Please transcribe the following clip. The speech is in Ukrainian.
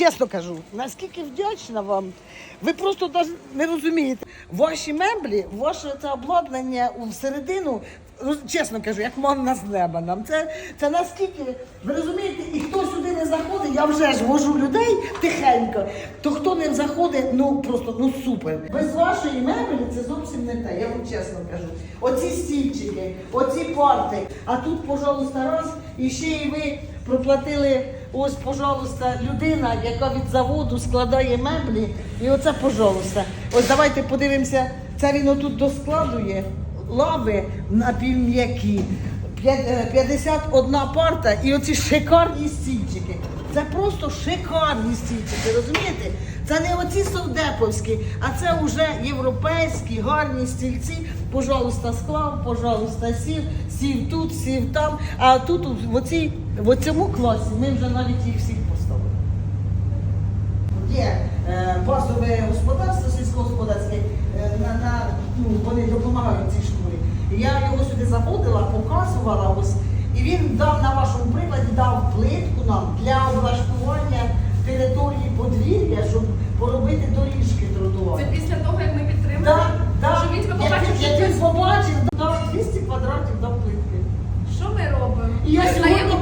чесно кажу, наскільки вдячна вам. Ви просто навіть не розумієте. Ваші меблі, ваше це обладнання у середину, роз- чесно кажу, як манна з неба нам. Це, це наскільки, ви розумієте, і хто сюди не заходить, я вже ж вожу людей тихенько, то хто не заходить, ну просто ну супер. Без вашої мебелі це зовсім не те, я вам чесно кажу. Оці стільчики, оці парти, а тут, пожалуйста, раз, і ще і ви проплатили. Ось, пожалуйста, людина, яка від заводу складає меблі. І оце, пожалуйста. Ось давайте подивимося. Це він отут доскладує лави напівм'які. П'я- е, 51 парта і оці шикарні стільчики. Це просто шикарні стільчики, розумієте? Це не оці совдеповські, а це вже європейські гарні стільці. Пожалуйста, склав, пожалуйста, сів, сів тут, сів там. А тут в, оцій, в цьому класі ми вже навіть їх всіх поставили. Є е, базове господарство сільськогосподарське, е, на, на, ну, вони допомагають цій школі. Я його сюди заводила, показувала ось. І він дав на вашому прикладі, дав плитку нам для облаштування території подвір'я, щоб поробити доріжки тротуарні. Це після того, як ми підтримали? Так, да, да. Він побачив, дав 200 квадратів дав плитки. Що ми робимо? Я сьогодні